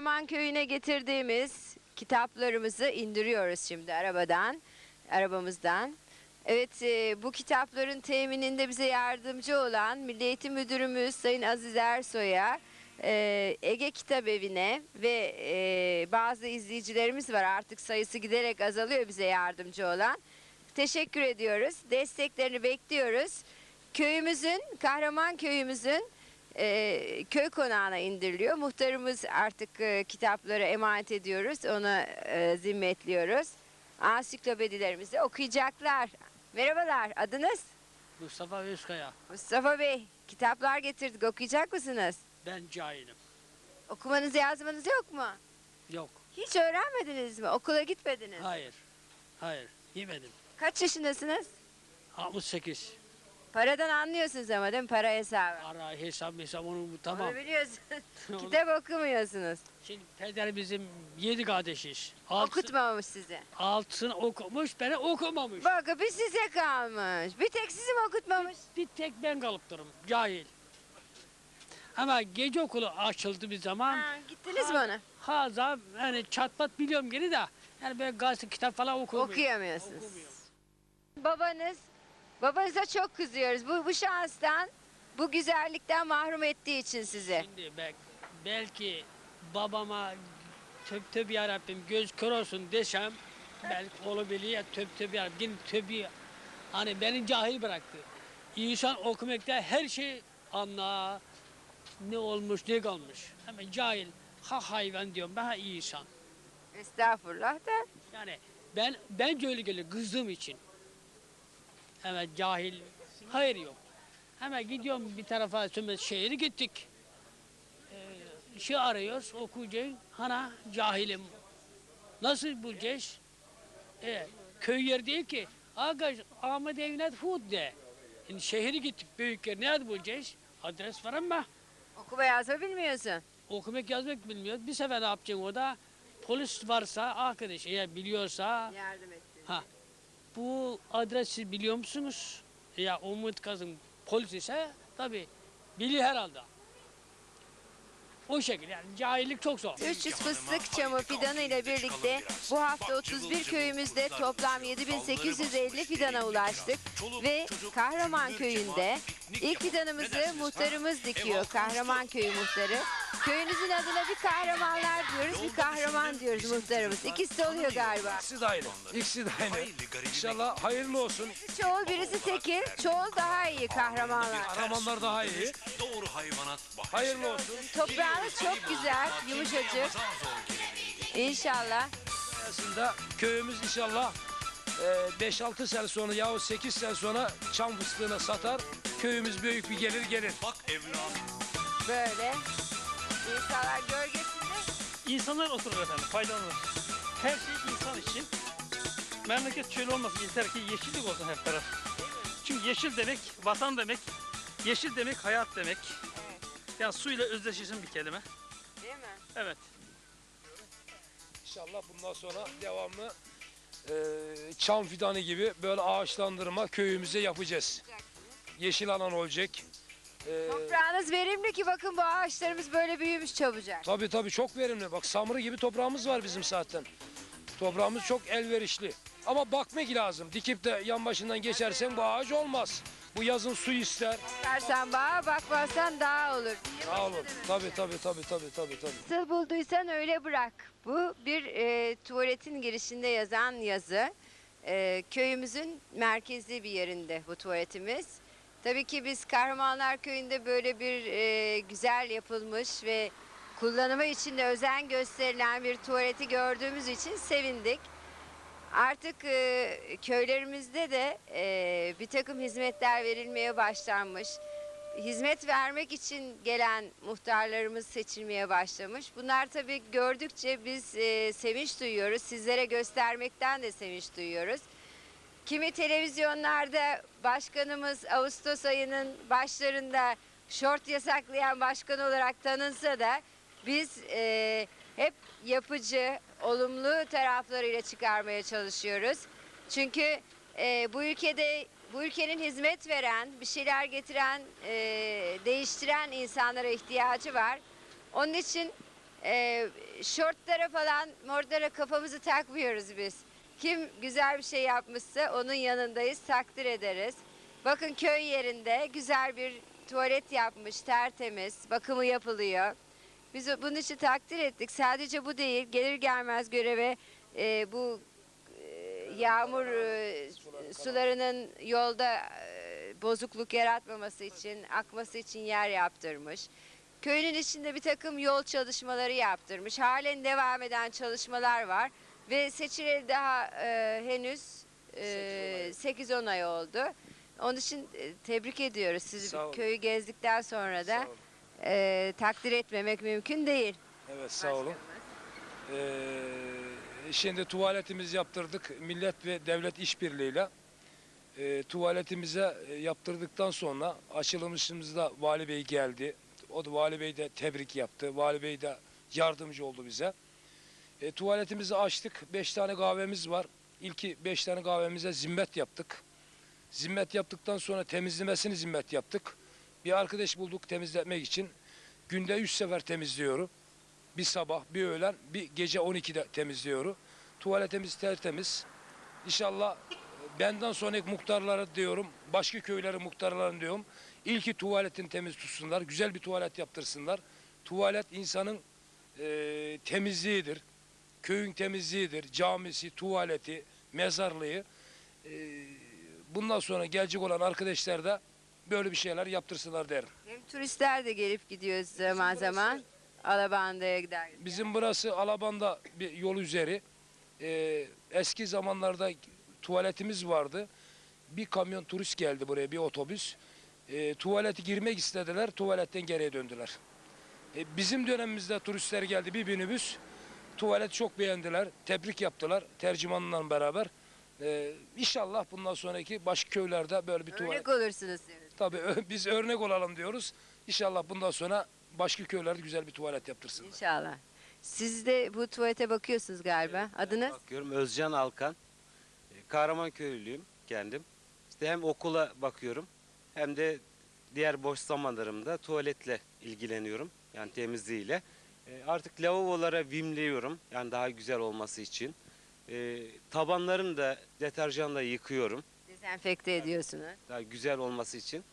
Kahraman Köyü'ne getirdiğimiz kitaplarımızı indiriyoruz şimdi arabadan, arabamızdan. Evet, e, bu kitapların temininde bize yardımcı olan Milli Eğitim Müdürümüz Sayın Aziz Ersoy'a, e, Ege Kitap Evi'ne ve e, bazı izleyicilerimiz var artık sayısı giderek azalıyor bize yardımcı olan. Teşekkür ediyoruz. Desteklerini bekliyoruz. Köyümüzün, Kahraman köyümüzün e, köy konağına indiriliyor. Muhtarımız artık e, kitapları emanet ediyoruz. Ona e, zimmetliyoruz. Ansiklopedilerimizi okuyacaklar. Merhabalar, adınız? Mustafa Özkaya. Mustafa Bey, kitaplar getirdik. Okuyacak mısınız? Ben cahilim. Okumanız yazmanız yok mu? Yok. Hiç öğrenmediniz mi? Okula gitmediniz. Hayır. Hayır. Yemedim. Kaç yaşındasınız? 68. Paradan anlıyorsunuz ama değil mi? Para hesabı. Ara hesap hesap onu tamam. Onu biliyorsunuz. Kitap okumuyorsunuz. Şimdi peder bizim yedi kardeşiz. Altı, Okutmamış sizi. altısını okumuş, beni okumamış. Bakın bir size kalmış. Bir tek sizi mi okutmamış? Bir tek ben kalıp durum. Cahil. Ama gece okulu açıldı bir zaman. Ha, gittiniz mi ona? Haza yani çatpat biliyorum geri de. Yani böyle gazete kitap falan okumuyor. Okuyamıyorsunuz. Okumuyor. Babanız, babanıza çok kızıyoruz. Bu, bu şanstan, bu güzellikten mahrum ettiği için sizi. Şimdi bek, belki babama töp töp yarabbim göz kör olsun desem belki olabiliyor töp töp yarabbim. Yine töbü hani beni cahil bıraktı. İnsan okumakta her şey anla ne olmuş ne kalmış. Ama cahil ha hayvan diyorum ben ha insan. Estağfurullah da. Yani ben bence öyle geliyor kızdığım için. Evet cahil hayır yok. Hemen gidiyorum bir tarafa şehri gittik. Ee, şey arıyoruz okuyacağız. Hana cahilim. Nasıl bulacağız? E, köy yer değil ki. Aga Ahmet evine Hud de. Şimdi şehri gittik büyük yer. Nerede bulacağız? Adres var ama Okuma yazma bilmiyorsun. okumak yazmak bilmiyoruz. Bir sefer ne yapacaksın orada? Polis varsa arkadaş eğer biliyorsa Yardım etti. Ha, bu adresi biliyor musunuz? Ya Umut Kazım polis ise tabii biliyor herhalde. O şekilde yani cahillik çok zor. 300 fıstık çamı fidanı ile birlikte bu hafta 31 köyümüzde toplam 7850 fidana ulaştık ve Kahraman köyünde ilk fidanımızı muhtarımız dikiyor. Kahraman köyü muhtarı. Köyünüzün adına bir kahramanlar diyoruz, bir kahraman diyoruz muhtarımız. İkisi de oluyor galiba. İkisi de aynı. İkisi de aynı. İnşallah hayırlı olsun. Çoğul birisi tekil, çoğul daha iyi kahramanlar. Kahramanlar daha iyi. Doğru hayvanat. Hayırlı olsun. Toprağınız çok güzel, yumuşacık. İnşallah. Aslında köyümüz inşallah e, 5-6 sene sonra yahut 8 sene sonra çam fıstığına satar. Köyümüz büyük bir gelir gelir. Bak evlat. Böyle. İnsanlar gölgesinde İnsanlar oturur efendim, faydalanır. Her şey insan için. Memleket şöyle olmasın yeter ki yeşillik olsun hep taraf. Çünkü yeşil demek vatan demek, yeşil demek hayat demek. Yani suyla özdeşleşen bir kelime. değil mi? Evet. İnşallah bundan sonra devamlı e, çam fidanı gibi böyle ağaçlandırma köyümüze yapacağız. Yeşil alan olacak. E, Toprağınız verimli ki bakın bu ağaçlarımız böyle büyümüş çabucak. tabii tabii çok verimli. Bak samırı gibi toprağımız var bizim zaten. Toprağımız çok elverişli. Ama bakmak lazım. Dikip de yan başından geçersen bu ağaç olmaz. Bu yazın su ister. Bakarsan bağa bakmazsan daha olur. Sağ olun. Tabii tabii tabii tabii tabii tabii. Nasıl bulduysan öyle bırak. Bu bir e, tuvaletin girişinde yazan yazı. E, köyümüzün merkezli bir yerinde bu tuvaletimiz. Tabii ki biz Kahramanlar Köyü'nde böyle bir e, güzel yapılmış ve kullanımı için de özen gösterilen bir tuvaleti gördüğümüz için sevindik. Artık e, köylerimizde de e, bir takım hizmetler verilmeye başlanmış. Hizmet vermek için gelen muhtarlarımız seçilmeye başlamış. Bunlar tabii gördükçe biz e, sevinç duyuyoruz. Sizlere göstermekten de sevinç duyuyoruz. Kimi televizyonlarda başkanımız Ağustos ayının başlarında şort yasaklayan başkan olarak tanınsa da biz e, hep yapıcı, olumlu taraflarıyla çıkarmaya çalışıyoruz. Çünkü e, bu ülkede bu ülkenin hizmet veren, bir şeyler getiren, e, değiştiren insanlara ihtiyacı var. Onun için e, şortlara falan mortlara kafamızı takmıyoruz biz. Kim güzel bir şey yapmışsa onun yanındayız, takdir ederiz. Bakın köy yerinde güzel bir tuvalet yapmış, tertemiz, bakımı yapılıyor. Biz bunun için takdir ettik. Sadece bu değil, gelir gelmez göreve e, bu e, yağmur e, sularının yolda e, bozukluk yaratmaması için, akması için yer yaptırmış. Köyünün içinde bir takım yol çalışmaları yaptırmış. Halen devam eden çalışmalar var. Ve seçileli daha e, henüz e, 8-10 ay oldu. Onun için e, tebrik ediyoruz. Sizi Sağ olun. köyü gezdikten sonra da Sağ olun. e, takdir etmemek mümkün değil. Evet sağ olun. Ee, şimdi tuvaletimizi yaptırdık millet ve devlet işbirliğiyle. Ee, tuvaletimize e, yaptırdıktan sonra açılışımızda Vali Bey geldi. O da Vali Bey de tebrik yaptı. Vali Bey de yardımcı oldu bize. E, tuvaletimizi açtık. Beş tane kahvemiz var. İlki beş tane kahvemize zimmet yaptık. Zimmet yaptıktan sonra temizlemesini zimmet yaptık. Bir arkadaş bulduk temizletmek için. Günde üç sefer temizliyorum. Bir sabah, bir öğlen, bir gece 12'de temizliyorum. Tuvaletimiz tertemiz. İnşallah e, benden sonraki muhtarlara diyorum, başka köylerin muhtarlarına diyorum. İlki tuvaletini temiz tutsunlar, güzel bir tuvalet yaptırsınlar. Tuvalet insanın e, temizliğidir. Köyün temizliğidir. Camisi, tuvaleti, mezarlığı. E, bundan sonra gelecek olan arkadaşlar da böyle bir şeyler yaptırsınlar derim. Hem turistler de gelip gidiyor zaman zaman. Alabanda'ya gider. Bizim burası Alaban'da bir yol üzeri. Ee, eski zamanlarda tuvaletimiz vardı. Bir kamyon turist geldi buraya, bir otobüs. Ee, tuvaleti girmek istediler, tuvaletten geriye döndüler. Ee, bizim dönemimizde turistler geldi, bir minibüs. Tuvalet çok beğendiler, tebrik yaptılar tercümanla beraber. Ee, inşallah bundan sonraki başka köylerde böyle bir tuvalet. Örnek olursunuz. Tabii ö- biz örnek olalım diyoruz. İnşallah bundan sonra başka köylerde güzel bir tuvalet yaptırsınlar. İnşallah. Siz de bu tuvalete bakıyorsunuz galiba. Adınız? Bakıyorum Özcan Alkan. E, Kahramanköylülüyüm kendim. İşte hem okula bakıyorum hem de diğer boş zamanlarımda tuvaletle ilgileniyorum. Yani temizliğiyle. E, Artık lavabolara vimliyorum. Yani daha güzel olması için. E, Tabanlarını da deterjanla yıkıyorum. Dezenfekte ediyorsunuz. Daha güzel olması için.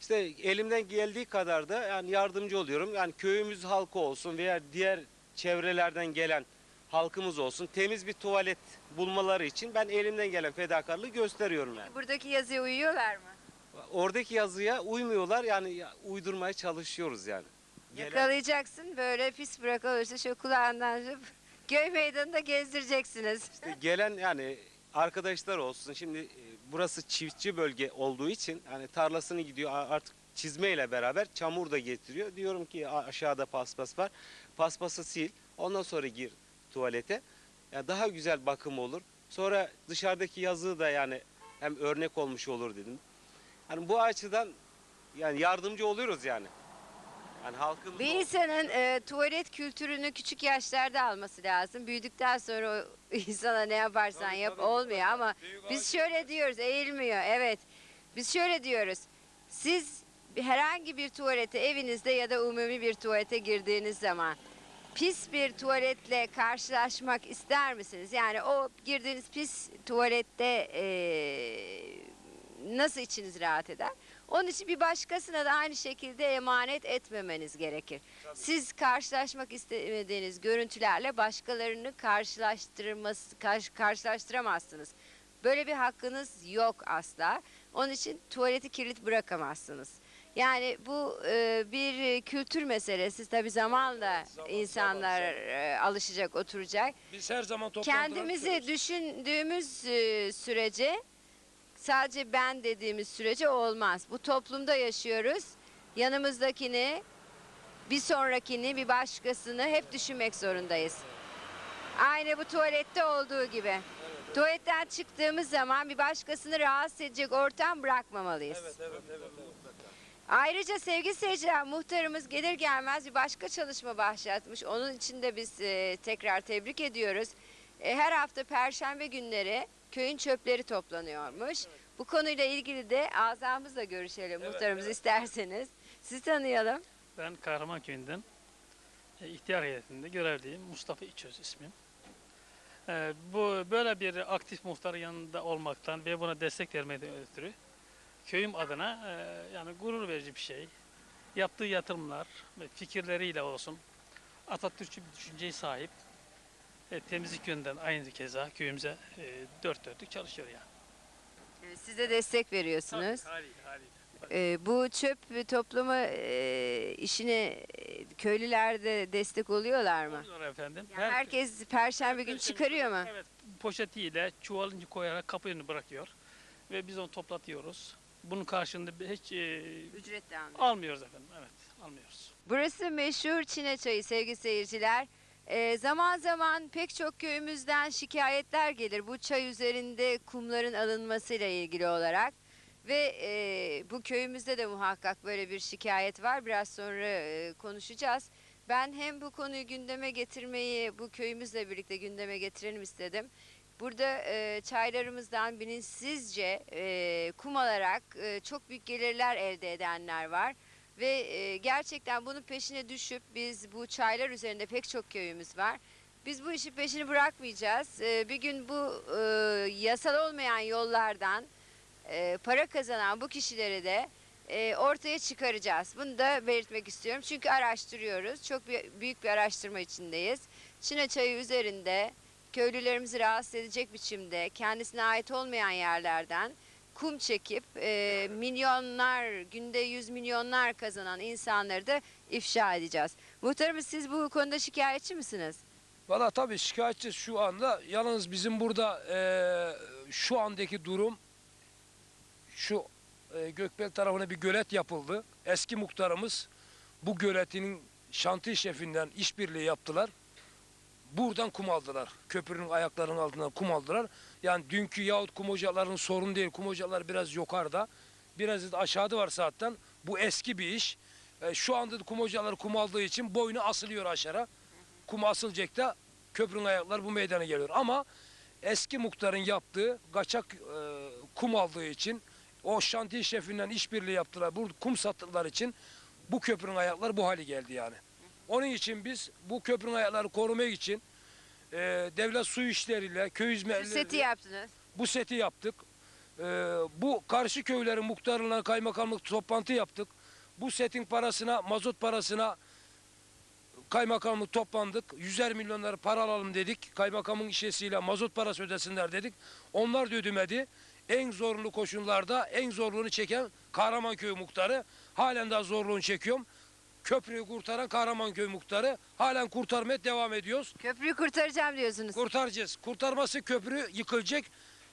İşte elimden geldiği kadar da yani yardımcı oluyorum. Yani köyümüz halkı olsun veya diğer çevrelerden gelen halkımız olsun temiz bir tuvalet bulmaları için ben elimden gelen fedakarlığı gösteriyorum yani. Buradaki yazıya uyuyorlar mı? Oradaki yazıya uymuyorlar yani ya- uydurmaya çalışıyoruz yani. Gelen- Yakalayacaksın böyle pis bırak olursa şu kulağından şu köy meydanında gezdireceksiniz. İşte gelen yani arkadaşlar olsun. Şimdi e, burası çiftçi bölge olduğu için hani tarlasını gidiyor a- artık çizmeyle beraber çamur da getiriyor. Diyorum ki "A- aşağıda paspas var. Paspası sil. Ondan sonra gir tuvalete. Ya daha güzel bakım olur. Sonra dışarıdaki yazığı da yani hem örnek olmuş olur dedim. Hani bu açıdan yani yardımcı oluyoruz yani. Yani halkımız Bir insanın e, tuvalet kültürünü küçük yaşlarda alması lazım. Büyüdükten sonra o insana ne yaparsan Tabii, yap tabii, olmuyor mutlaka. ama Büyük biz şöyle diyoruz eğilmiyor evet. Biz şöyle diyoruz. Siz herhangi bir tuvalete evinizde ya da umumi bir tuvalete girdiğiniz zaman pis bir tuvaletle karşılaşmak ister misiniz? Yani o girdiğiniz pis tuvalette e, nasıl içiniz rahat eder? Onun için bir başkasına da aynı şekilde emanet etmemeniz gerekir. Siz karşılaşmak istemediğiniz görüntülerle başkalarını karşılaştırması karşı- karşılaştıramazsınız. Böyle bir hakkınız yok asla. Onun için tuvaleti kilit bırakamazsınız. Yani bu e, bir kültür meselesi. Tabii zamanla zaman, insanlar zaman, e, alışacak, oturacak. Biz her zaman Kendimizi düşündüğümüz e, sürece sadece ben dediğimiz sürece olmaz. Bu toplumda yaşıyoruz. Yanımızdakini, bir sonrakini, bir başkasını hep düşünmek zorundayız. Aynı bu tuvalette olduğu gibi. Tuvaletten çıktığımız zaman bir başkasını rahatsız edecek ortam bırakmamalıyız. Evet, evet, evet, evet. Ayrıca sevgili seyirciler muhtarımız gelir gelmez bir başka çalışma başlatmış. Onun için de biz e, tekrar tebrik ediyoruz. E, her hafta perşembe günleri köyün çöpleri toplanıyormuş. Bu konuyla ilgili de azamızla görüşelim Evet, muhtarımız evet. isterseniz. Sizi tanıyalım. Ben Kahraman köyünden e, ihtiyar heyetinde görevliyim. Mustafa İçöz ismim. E, bu böyle bir aktif muhtarın yanında olmaktan ve buna destek vermekten ötürü köyüm adına e, yani gurur verici bir şey. Yaptığı yatırımlar ve fikirleriyle olsun Atatürkçü bir düşünceye sahip. E, temizlik yönünden aynı keza köyümüze e, dört dörtlük çalışıyor yani. Evet, Siz de destek veriyorsunuz. Tabii, haliyle, haliyle. Ee, bu çöp toplama e, işine e, köylüler de destek oluyorlar mı? Oluyor efendim. Yani Her- herkes perşembe gün çıkarıyor mu? Evet, poşetiyle çuvalını koyarak kapıyı bırakıyor ve biz onu toplatıyoruz. Bunun karşılığında hiç e, Ücret de almıyor. almıyoruz efendim. Evet, almıyoruz. Burası meşhur Çine çayı sevgili seyirciler. Ee, zaman zaman pek çok köyümüzden şikayetler gelir bu çay üzerinde kumların alınmasıyla ilgili olarak. Ve e, bu köyümüzde de muhakkak böyle bir şikayet var. Biraz sonra e, konuşacağız. Ben hem bu konuyu gündeme getirmeyi bu köyümüzle birlikte gündeme getirelim istedim. Burada e, çaylarımızdan bilinçsizce e, kum alarak e, çok büyük gelirler elde edenler var. Ve e, gerçekten bunun peşine düşüp biz bu çaylar üzerinde pek çok köyümüz var. Biz bu işin peşini bırakmayacağız. E, bir gün bu e, yasal olmayan yollardan e, para kazanan bu kişileri de e, ortaya çıkaracağız. Bunu da belirtmek istiyorum. Çünkü araştırıyoruz. Çok bir- büyük bir araştırma içindeyiz. Çine çayı üzerinde köylülerimizi rahatsız edecek biçimde kendisine ait olmayan yerlerden kum çekip e, milyonlar, günde yüz milyonlar kazanan insanları da ifşa edeceğiz. Muhtarımız siz bu konuda şikayetçi misiniz? Valla tabii şikayetçi şu anda. Yalnız bizim burada eee, şu andaki durum şu eee, Gökbel tarafına bir gölet yapıldı. Eski muhtarımız bu göletinin şantiye şefinden işbirliği yaptılar. Buradan kum aldılar. Köprünün ayaklarının altından kum aldılar. Yani dünkü yahut kum ocaklarının sorun değil. Kum ocaklar biraz yukarıda. Biraz da aşağıda var zaten. Bu eski bir iş. E, şu anda da kum ocakları kum aldığı için boynu asılıyor aşağı. Kum asılacak da köprünün ayakları bu meydana geliyor. Ama eski muhtarın yaptığı kaçak e, kum aldığı için o şantiye şefinden işbirliği yaptılar. Bu kum sattıkları için bu köprünün ayakları bu hale geldi yani. Onun için biz bu köprünün ayakları korumak için e, devlet su işleriyle, köy hizmetleriyle seti yaptınız. bu seti yaptık. E, bu karşı köylerin muhtarlarına kaymakamlık toplantı yaptık. Bu setin parasına, mazot parasına kaymakamlık toplandık. Yüzer milyonları para alalım dedik. Kaymakamın işesiyle mazot parası ödesinler dedik. Onlar da ödemedi. En zorlu koşullarda en zorluğunu çeken Kahramanköy muhtarı. Halen daha zorluğunu çekiyorum. Köprüyü kurtaran Kahramanköy muhtarı. Halen kurtarmaya devam ediyoruz. Köprüyü kurtaracağım diyorsunuz. Kurtaracağız. Kurtarması köprü yıkılacak.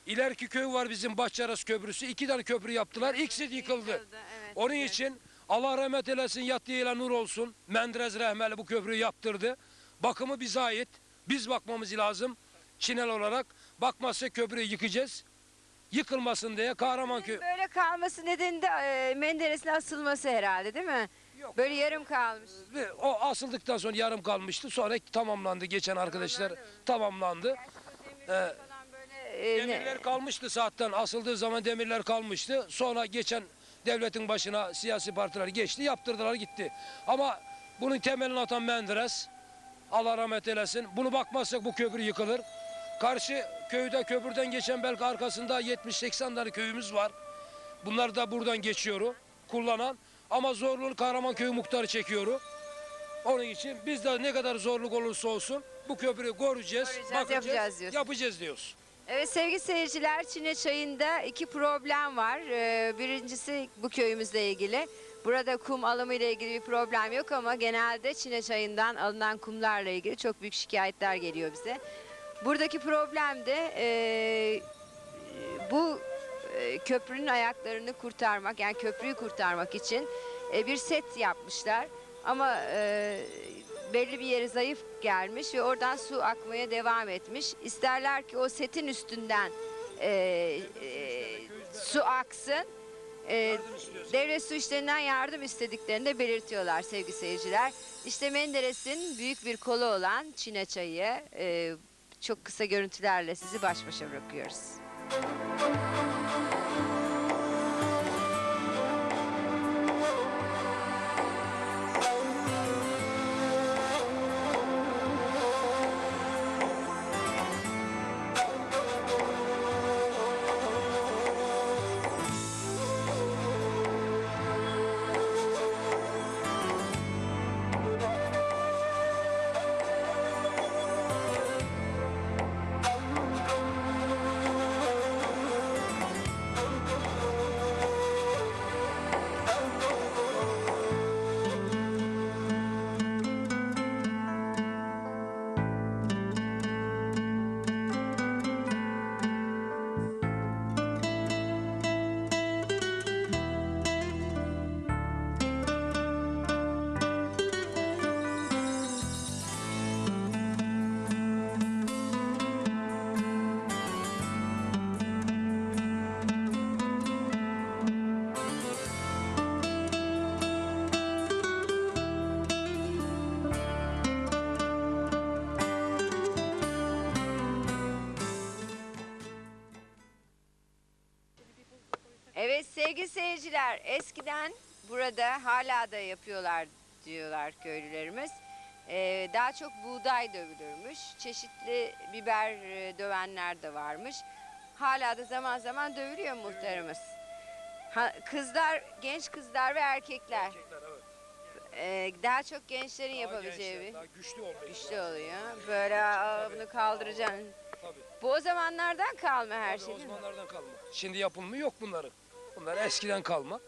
İleriki köy var bizim Bahçearası Köprüsü. İki tane köprü yaptılar. İkisi de yıkıldı. Evet, Onun evet. için Allah rahmet eylesin yattığı ile nur olsun. Menderes Rahmeli bu köprüyü yaptırdı. Bakımı bize ait. Biz bakmamız lazım. Çinel olarak. Bakmazsa köprüyü yıkacağız. Yıkılmasın diye Kahramanköy. Böyle kalması nedeni de e, Menderes'in asılması herhalde değil mi? Yok. Böyle yarım kalmış. Ve O asıldıktan sonra yarım kalmıştı. Sonra tamamlandı. Geçen arkadaşlar tamamlandı. Böyle, e, ne- Demirler kalmıştı zaten. Asıldığı zaman demirler kalmıştı. Sonra geçen devletin başına siyasi partiler geçti. Yaptırdılar gitti. Ama bunun temelini atan Menderes. Allah rahmet eylesin. Bunu bakmazsak bu köprü yıkılır. Karşı köyde köprüden geçen belki arkasında 70-80 tane köyümüz var. Bunlar da buradan geçiyor. Kullanan. Ama zorluğunu Kahramanköy muhtarı çekiyor. Onun için biz de ne kadar zorluk olursa olsun bu köprüyü koruyacağız, Koruyacağız, bakacağız, yapacağız diyorsun. yapacağız diyoruz. Evet sevgili seyirciler Çine Çayı'nda iki problem var. Ee, Birincisi bu köyümüzle ilgili. Burada kum alımı ile ilgili bir problem yok ama genelde Çine Çayı'ndan alınan kumlarla ilgili çok büyük şikayetler geliyor bize. Buradaki problem de e, bu e, köprünün ayaklarını kurtarmak yani köprüyü kurtarmak için e, bir set yapmışlar. Ama e, belli bir yeri zayıf gelmiş ve oradan su akmaya devam etmiş. İsterler ki o setin üstünden e, e, su aksın. E, devlet su işlerinden yardım istediklerini de belirtiyorlar sevgili seyirciler. İşte Menderes'in büyük bir kolu olan Çine çayı e, çok kısa görüntülerle sizi baş başa bırakıyoruz. Sevgili seyirciler, eskiden burada hala da yapıyorlar diyorlar köylülerimiz. Ee, daha çok buğday dövülürmüş. Çeşitli biber e, dövenler de varmış. Hala da zaman zaman dövülüyor muhtarımız. Ha, kızlar, genç kızlar ve erkekler. Erkekler evet. Ee, daha çok gençlerin Daha yapabileceği gençler, bir Daha güçlü oldu. işte oluyor. Böyle aa, bunu kaldıracaksın. Tabii. Bu o zamanlardan kalma her Tabii şey değil mi? Osmanlılardan kalma. Şimdi yapılımı yok bunların. Bunlar eskiden kalma.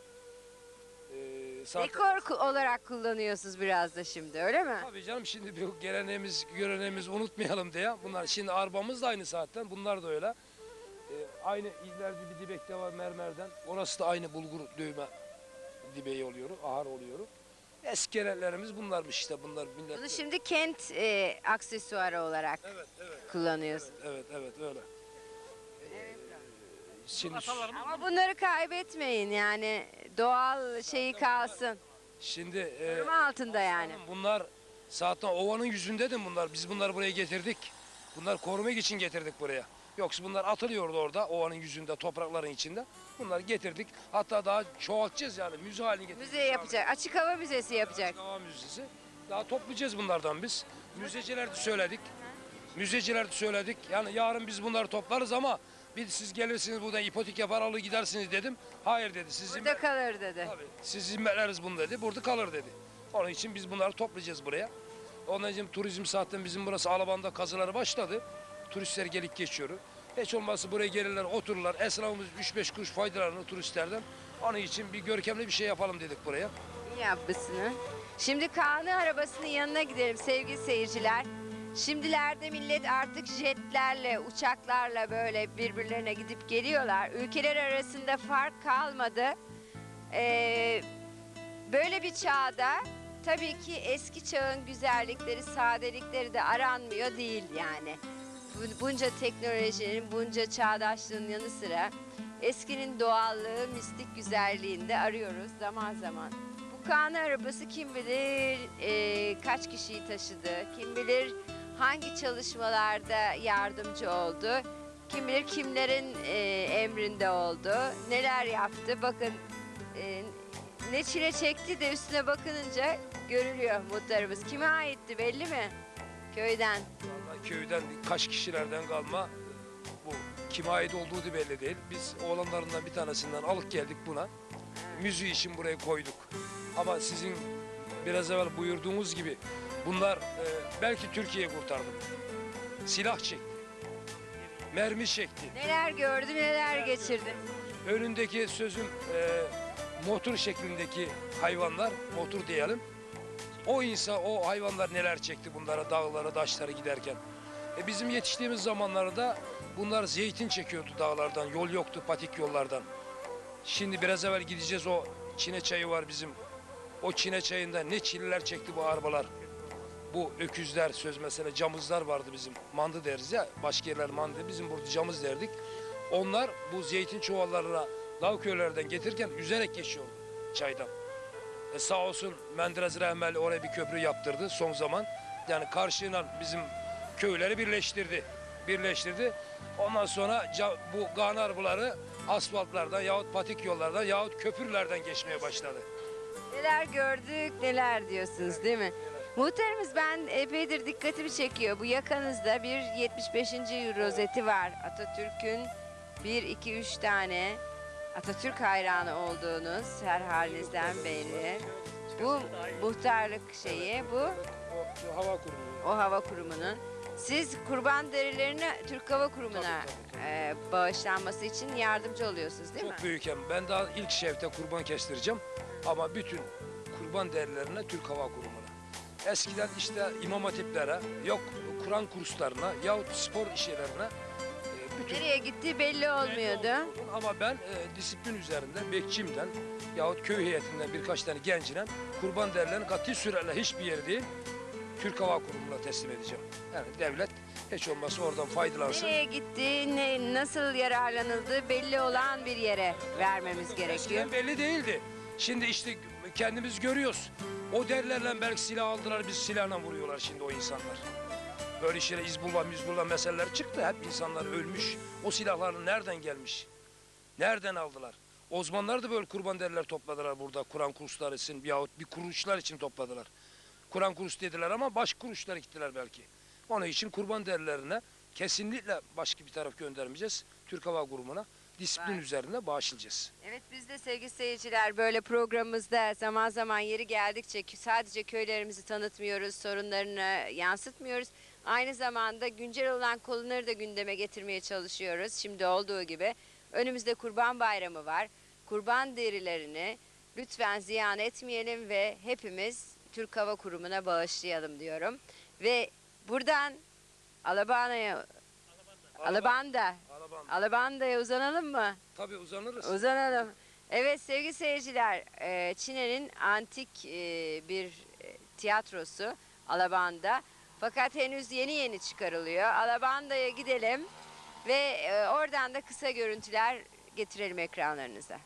Ee, zaten- Dekor ku- olarak kullanıyorsunuz biraz da şimdi öyle mi? Tabii canım şimdi bu geleneğimiz, göreneğimizi unutmayalım diye. Bunlar şimdi arabamız da aynı zaten. Bunlar da öyle. Ee, aynı ileride bir dibekte var mermerden. Orası da aynı bulgur dövme dibeği oluyor, ahar oluyor. Eski geleneklerimiz bunlarmış işte bunlar millet. Bunu şimdi kent e, aksesuarı olarak Evet, evet, kullanıyorsun. evet, evet öyle. Şimdi Ama bunları kaybetmeyin yani doğal şeyi kalsın. şimdi e, Koruma altında yani. Bunlar zaten ovanın yüzündedir bunlar. Biz bunları buraya getirdik. Bunlar korumak için getirdik buraya. Yoksa bunlar atılıyordu orada ovanın yüzünde, toprakların içinde. Bunları getirdik. Hatta daha çoğaltacağız yani müze haline getirdik. Müze yapacak. Açık hava müzesi yapacak. Hava müzesi. Daha toplayacağız bunlardan biz. Müzeciler de söyledik. Müzeciler de söyledik. Yani yarın biz bunları toplarız ama bir siz gelirsiniz buradan ipotek yapar alır gidersiniz dedim. Hayır dedi. Siz Burada kalır dedi. Tabii. Siz zimmetleriz bunu dedi. Burada kalır dedi. Onun için biz bunları toplayacağız buraya. Onun için turizm zaten bizim burası Alaban'da kazıları başladı. Turistler gelip geçiyor. Hiç olmazsa buraya gelirler, otururlar. Esnafımız 3-5 kuruş faydalanır turistlerden. Onun için bir görkemli bir şey yapalım dedik buraya. İyi yapmışsın. Şimdi Kaan'ı arabasının yanına gidelim sevgili seyirciler. Şimdilerde millet artık jetlerle, uçaklarla böyle birbirlerine gidip geliyorlar. Ülkeler arasında fark kalmadı. Ee, böyle bir çağda tabii ki eski çağın güzellikleri, sadelikleri de aranmıyor değil yani. Bu- Bunca teknolojinin, bunca çağdaşlığın yanı sıra eskinin doğallığı, mistik güzelliğini de arıyoruz zaman zaman. Bu Kaan arabası kim bilir e, kaç kişiyi taşıdı, kim bilir hangi çalışmalarda yardımcı oldu, kim bilir kimlerin e, emrinde oldu, neler yaptı. Bakın e, ne çile çekti de üstüne bakınınca görülüyor muhtarımız. Kime aitti belli mi? Köyden. Vallahi köyden kaç kişilerden kalma bu kime ait olduğu da belli değil. Biz oğlanlarından bir tanesinden alıp geldik buna. Müziği için buraya koyduk. Ama sizin biraz evvel buyurduğunuz gibi bunlar e, belki Türkiye'yi kurtardı. Silah çekti. Mermi çekti. Neler gördü, neler geçirdi. Önündeki sözüm e, motor şeklindeki hayvanlar, motor diyelim. O insan, o hayvanlar neler çekti bunlara, dağlara, taşlara giderken. E bizim yetiştiğimiz zamanlarda bunlar zeytin çekiyordu dağlardan, yol yoktu patik yollardan. Şimdi biraz evvel gideceğiz o Çine çayı var bizim. O Çine çayında ne çileler çekti bu arabalar. Bu öküzler söz mesela camızlar vardı bizim. Mandı deriz ya. Başka yerler mandı. Bizim burada camız derdik. Onlar bu zeytin çuvallarına dağ köylerden getirirken yüzerek geçiyor çaydan. E sağ olsun Menderes Rahmeli oraya bir köprü yaptırdı son zaman. Yani karşıyla bizim köyleri birleştirdi. Birleştirdi. Ondan sonra bu ganarbuları asfaltlardan yahut patik yollardan yahut köprülerden geçmeye başladı. Neler gördük, neler diyorsunuz değil mi? Muhtarımız ben epeydir dikkatimi çekiyor. Bu yakanızda bir 75. yıl rozeti var. Atatürk'ün 1, 2, 3 tane Atatürk hayranı olduğunuz her halinizden belli. Bu muhtarlık şeyi, bu O, hava kurumu. o hava kurumunun. Siz kurban derilerini Türk Hava Kurumu'na e, bağışlanması için yardımcı oluyorsunuz değil mi? Çok büyükken ben daha ilk şevte kurban kestireceğim. Ama bütün kurban değerlerine Türk Hava Kurumu'na. Eskiden işte imam hatiplere, yok Kur'an kurslarına yahut spor şeylerine e, bütün Nereye gittiği belli olmuyordu. Ama ben e, disiplin üzerinde bekçimden yahut köy heyetinden birkaç tane genciyle kurban değerlerini kati süreyle hiçbir yere değil Türk Hava Kurumu'na teslim edeceğim. Yani devlet hiç olmazsa oradan faydalansın. Nereye gitti, ne, nasıl yararlanıldığı belli olan bir yere vermemiz gerekiyor. Eskiden belli değildi. Şimdi işte kendimiz görüyoruz. O derlerle belki silah aldılar, biz silahla vuruyorlar şimdi o insanlar. Böyle şeyler İzbullah, Müzbullah meseleler çıktı. Hep insanlar ölmüş. O silahlar nereden gelmiş? Nereden aldılar? Osmanlılar da böyle kurban derler topladılar burada Kur'an kursları için yahut bir kuruluşlar için topladılar. Kur'an kursu dediler ama baş kuruluşlar gittiler belki. Onun için kurban derlerine kesinlikle başka bir taraf göndermeyeceğiz. Türk Hava Kurumu'na disiplin Vay. üzerine bağışlayacağız. Evet biz de sevgili seyirciler böyle programımızda zaman zaman yeri geldikçe sadece köylerimizi tanıtmıyoruz, sorunlarını yansıtmıyoruz. Aynı zamanda güncel olan konuları da gündeme getirmeye çalışıyoruz. Şimdi olduğu gibi önümüzde Kurban Bayramı var. Kurban derilerini lütfen ziyan etmeyelim ve hepimiz Türk Hava Kurumu'na bağışlayalım diyorum. Ve buradan Alabana'ya, Alabanda, Alaban. Alabanda'ya uzanalım mı? Tabii uzanırız. Uzanalım. Evet sevgili seyirciler, e, Çin'in antik e, bir e, tiyatrosu Alabanda. Fakat henüz yeni yeni çıkarılıyor. Alabanda'ya gidelim ve oradan da kısa görüntüler getirelim ekranlarınıza.